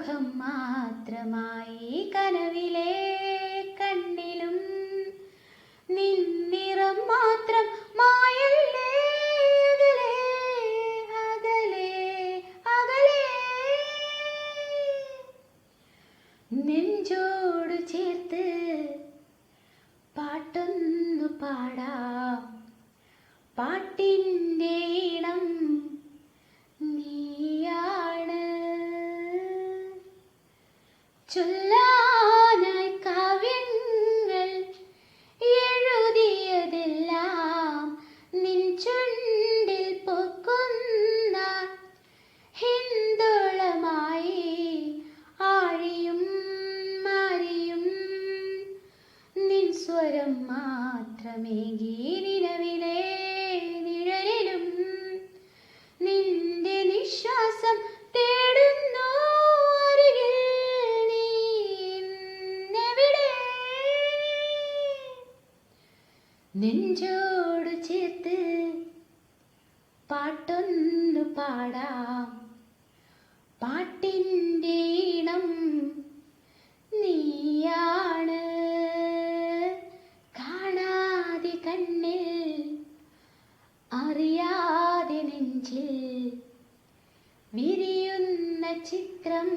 നിറമായി കനവിലെ കണ്ണിലും നിന്നിറം മാത്രം നെഞ്ചോട് ചേർത്ത് പാട്ടൊന്നു പാടാം. ചൊല്ലാനായി കാവ്യങ്ങൾ എഴുതിയതെല്ലാം നിൻ ചുണ്ടിൽ നിൻ സ്വരം മാത്രമേ നെഞ്ചോട് ചേർത്ത് പാട്ടൊന്നു പാടാം. പാട്ടിന്റെ ഈണം നീയാണ്. കാണാതെ കണ്ണിൽ അറിയാതെ നെഞ്ചിൽ വിരിയുന്ന ചിത്രം